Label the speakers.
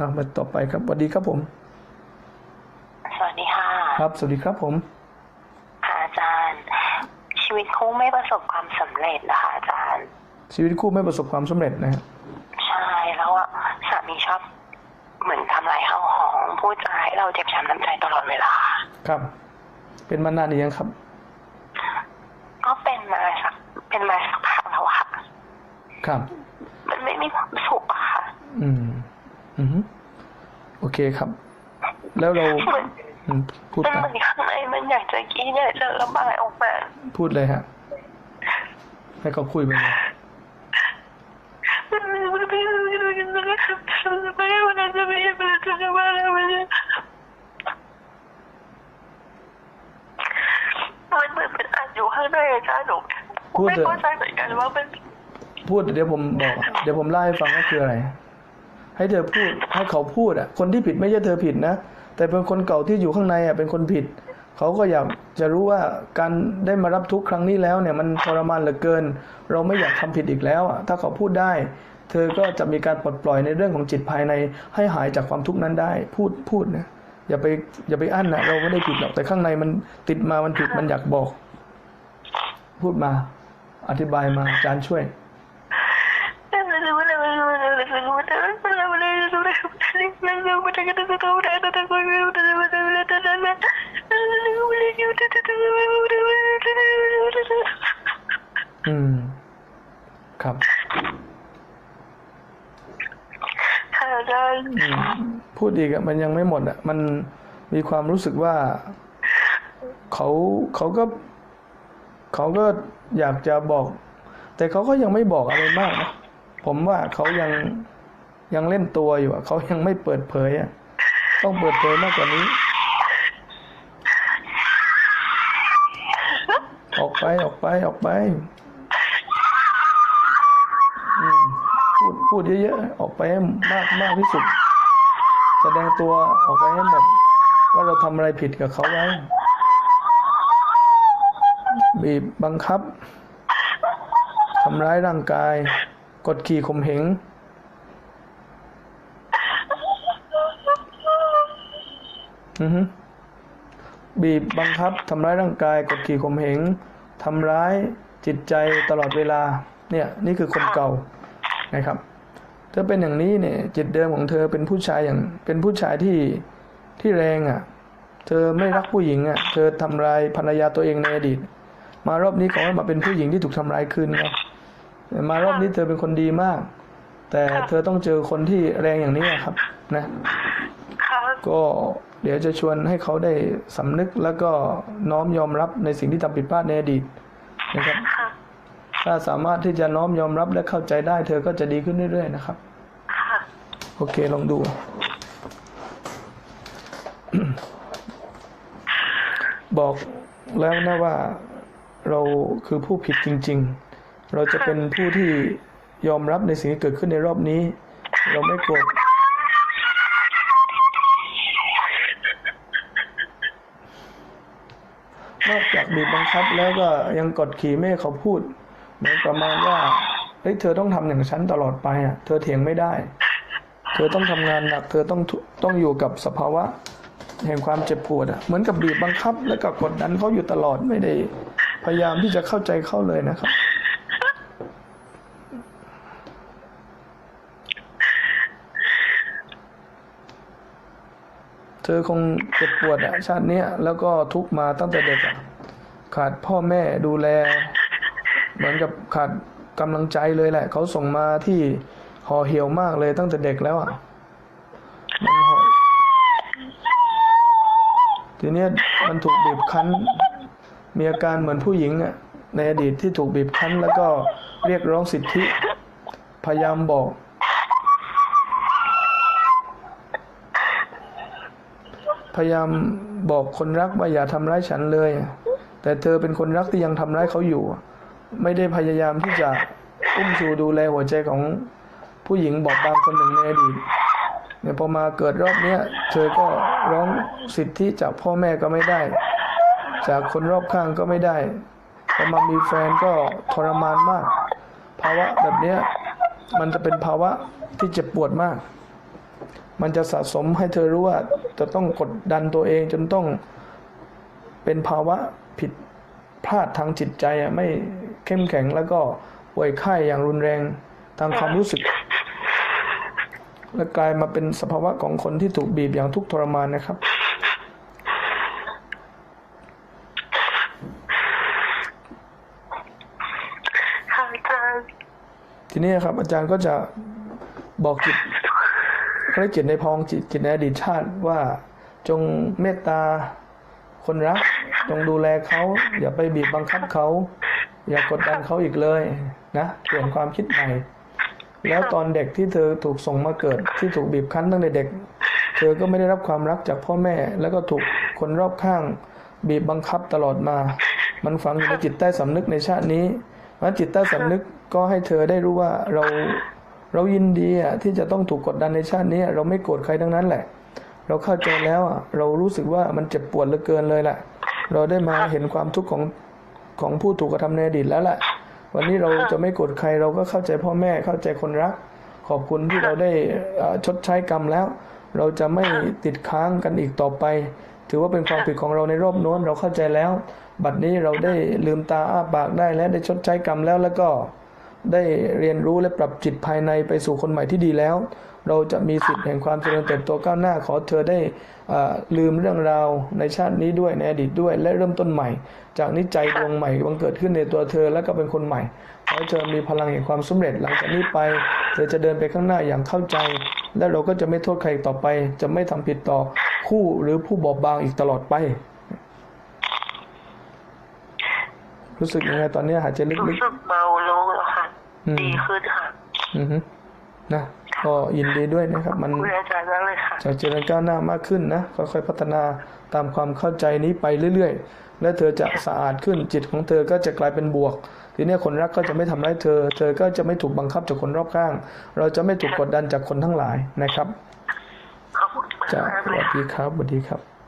Speaker 1: อ่ามาต่อไปครับสวัสดีครับผม
Speaker 2: สวัสดีค่ะ
Speaker 1: ครับสวัสดีครับผม
Speaker 2: ค่ะอาจารย์ ชีวิตคู่ไม่ประสบความสำเร็จนะคะอาจารย์
Speaker 1: ชีวิตคู่ไม่ประสบความสำเร็จนะฮะ
Speaker 2: ใช่แล้วอะสามีชอบเหมือนทำลายข้าวของพูดจาให้เราเจ็บช้ำน้ำใจตลอดเวลา
Speaker 1: ครับ เป็นมานานหรือยังครับ
Speaker 2: ก็เป็นมาสักเป็นมาสักพักแล้วอะค่ะ
Speaker 1: ครับ
Speaker 2: มันไม่มีความสุขอะค่ะ
Speaker 1: อืม อืมโอเคครับ แล้วเรา
Speaker 2: เหมือน
Speaker 1: อืมพูด
Speaker 2: มัน
Speaker 1: ตา
Speaker 2: เห
Speaker 1: ม
Speaker 2: มือนข้างในมันอยากจะกินอยากจะระบายออกมา
Speaker 1: พูดเลยฮะ ให้เขาคุยไปเลย
Speaker 2: มันไม่มันไม่มันไม่มันไม่มันไม่มันจะไม่มันจะจะมาแล้วมันจะมันเหมือนเป็นอัดอยู่ข้างในอาจารย์หนู
Speaker 1: พูด
Speaker 2: ไม่
Speaker 1: เถอะ
Speaker 2: เข้าใจเหมือนกันว่ามัน
Speaker 1: พูดเดี๋ยวผมบอก เดี๋ยวผมเล่าให้ฟังว่าคืออะไร ให้เธอพูดให้เขาพูดอะ คนที่ผิดไม่ใช่เธอผิดนะแต่เป็นคนเก่าที่อยู่ข้างในอะเป็นคนผิด เขาก็อยากจะรู้ว่าการได้มารับทุกครั้งนี้แล้วเนี่ยมันทรมานเหลือเกิน เราไม่อยากทำผิดอีกแล้วอะถ้าเขาพูดได้ เธอก็จะมีการปลดปล่อยในเรื่องของจิตภายใน ให้หายจากความทุกข์นั้นได้ พูดพูดนะอย่าไปอย่าไปอั้นนะเราไม่ได้ผิดหรอกแต่ข้างในมันติดมามันผิดมันอยากบอก พูดมา อธิบายมาอาจารย์ช่วย อืม ครับ
Speaker 2: ค่ะอาจารย์
Speaker 1: อืมพูดอีกอะมันยังไม่หมดอะมันมีความรู้สึกว่าเขาเขาก็เขาก็อยากจะบอก แต่เขาก็ยังไม่บอกอะไรมากนะผมว่าเขายัง ยังเล่นตัวอยู่อะเขายังไม่เปิดเผยอะต้องเปิดเผยมากกว่านี้ ออกไปออกไปออกไปพูดพูดเยอะๆออกไปให้มากมากที่สุด แสดงตัวออกไปให้หมดว่าเราทำอะไรผิดกับเขาไว้บีบบังคับทำร้ายร่างกาย กดขี่ข่มเหงอือฮึ บีบบังคับทำร้ายร่างกายกดขี่ข่มเหงทำร้ายจิตใจตลอดเวลาเนี่ยนี่คือคนเก่านะครับ เธอเป็นอย่างนี้เนี่ยจิตเดิมของเธอเป็นผู้ชายอย่างเป็นผู้ชายที่ที่แรงอะ เธอไม่รักผู้หญิงอะ เธอทำลายภรรยาตัวเองในอดีต มารอบนี้ขอมาเป็นผู้หญิงที่ถูกทำร้ายคืนไงมารอบนี้เธอเป็นคนดีมาก แต่เธอต้องเจอคนที่แรงอย่างนี้ครับ นะ ก็เดี๋ยวจะชวนให้เขาได้สำนึกแล้วก็น้อมยอมรับในสิ่งที่ทำผิดพลาดในอดีตนะครับ
Speaker 2: ค่ะ
Speaker 1: ถ้าสามารถที่จะน้อมยอมรับและเข้าใจได้ เธอก็จะดีขึ้นเรื่อยๆนะครับ
Speaker 2: ค่ะ
Speaker 1: โอเคลองดู บอกแล้วนะว่าเราคือผู้ผิดจริง ๆ เราจะเป็นผู้ที่ยอมรับในสิ่งที่เกิดขึ้นในรอบนี้ เราไม่โกรธ นอกจากบีบบังคับแล้วก็ยังกดขี่ไม่ให้เขาพูดเหมือนประมาณว่าเฮ้ยเธอต้องทำอย่างฉันตลอดไปอะ เธอเถียงไม่ได้ เธอต้องทำงานหนัก เธอต้องต้องอยู่กับสภาวะ แห่งความเจ็บปวดอะ เหมือนกับบีบบังคับ แล้วก็กดดันเขาอยู่ตลอดไม่ได้ พยายามที่จะเข้าใจเขาเลยนะครับ เธอคงเจ็บปวดอะชาติเนี้ยแล้วก็ทุกมาตั้งแต่เด็กอะขาดพ่อแม่ดูแล เหมือนกับขาดกำลังใจเลยแหละ เขาส่งมาที่ห่อเหี่ยวมากเลยตั้งแต่เด็กแล้วอะมันห่อทีเนี้ยมันถูกบีบคั้น มีอาการเหมือนผู้หญิงอะในอดีตที่ถูกบีบคั้น แล้วก็เรียกร้องสิทธิ พยายามบอก พยายามบอกคนรักว่าอย่าทำร้ายฉันเลย แต่เธอเป็นคนรักที่ยังทำร้ายเขาอยู่ ไม่ได้พยายามที่จะอุ้มชูดูแลหัวใจของผู้หญิงบอบบางคนหนึ่งในอดีตเนี่ยพอมาเกิดรอบเนี้ยเธอก็ร้องสิทธิจากพ่อแม่ก็ไม่ได้ จากคนรอบข้างก็ไม่ได้พอมามีแฟนก็ทรมานมาก ภาวะแบบเนี้ยมันจะเป็นภาวะที่เจ็บปวดมาก มันจะสะสมให้เธอรู้ว่าจะต้องกดดันตัวเองจนต้องเป็นภาวะผิดพลาดทางจิตใจอะไม่เข้มแข็งแล้วก็ป่วยไข้อย่างรุนแรงทางความรู้สึก และกลายมาเป็นสภาวะของคนที่ถูกบีบอย่างทุกข์ทรมานนะครับ
Speaker 2: ค่ะอาจารย์
Speaker 1: ทีนี้ครับ อาจารย์ก็จะบอกจิต เขาเรียกจิตในพองจิตจิตในอดีตชาติว่าจงเมตตาคนรัก จงดูแลเขาอย่าไปบีบบังคับเขา อย่ากดดันเขาอีกเลยนะเปลี่ยนความคิดใหม่แล้วตอนเด็กที่เธอถูกส่งมาเกิดที่ถูกบีบคั้นตั้งแต่เด็ก เธอก็ไม่ได้รับความรักจากพ่อแม่ แล้วก็ถูกคนรอบข้าง บีบบังคับตลอดมา มันฝังอยู่ในจิตใต้สำนึกในชาตินี้เพราะฉะนั้นจิตใต้สำนึกก็ให้เธอได้รู้ว่าเรา เรายินดีอะที่จะต้องถูกกดดันในชาตินี้เราไม่โกรธใครทั้งนั้นแหละ เราเข้าใจแล้วอะเรารู้สึกว่ามันเจ็บปวดเหลือเกินเลยแหละเราได้มาเห็นความทุกข์ของของผู้ถูกกระทำในอดีตแล้วแหละวันนี้เราจะไม่โกรธใครเราก็เข้าใจพ่อแม่เข้าใจคนรัก ขอบคุณที่เราได้ชดใช้กรรมแล้ว เราจะไม่ติดค้างกันอีกต่อไป ถือว่าเป็นความผิดของเราในรอบโน้นเราเข้าใจแล้ว บัดนี้เราได้ลืมตาอ้าปากได้และได้ชดใช้กรรมแล้วแล้วก็ ได้เรียนรู้และปรับจิตภายในไปสู่คนใหม่ที่ดีแล้ว เราจะมีสิทธิ์แห่งความเจริญเติบโตก้าวหน้าขอเธอได้ลืมเรื่องราวในชาตินี้ด้วยในอดีตด้วย และเริ่มต้นใหม่ จากนี้ใจดวงใหม่บังเกิดขึ้นในตัวเธอแล้วก็เป็นคนใหม่ขอเธอมีพลังแห่งความสำเร็จหลังจากนี้ไป เธอจะเดินไปข้างหน้าอย่างเข้าใจ และเราก็จะไม่โทษใครต่อไป จะไม่ทำผิดต่อคู่หรือผู้บอบบางอีกตลอดไป รู้สึกยังไงตอนนี้หายใจลึ
Speaker 2: รู้สึกเบา ดีขึ้นค่ะ
Speaker 1: ๆอือฮึนะก็ยินดีด้วยนะครับ มัน
Speaker 2: ขอบคุณอาจารย์มากเลยค่ะ
Speaker 1: จะเจริญก้าวหน้ามากขึ้นนะค่อยๆพัฒนาตามความเข้าใจนี้ไปเรื่อยๆ และเธอจะสะอาดขึ้นจิตของเธอก็จะกลายเป็นบวก ทีเนี้ยคนรักก็จะไม่ทำร้ายเธอ เธอก็จะไม่ถูกบังคับจากคนรอบข้าง เราจะไม่ถูกกดดันจากคนทั้งหลายนะครับ
Speaker 2: ขอบคุณมาก
Speaker 1: จะส
Speaker 2: เลย
Speaker 1: วัส
Speaker 2: ค่ะ
Speaker 1: ดีครับสวัสดีครับ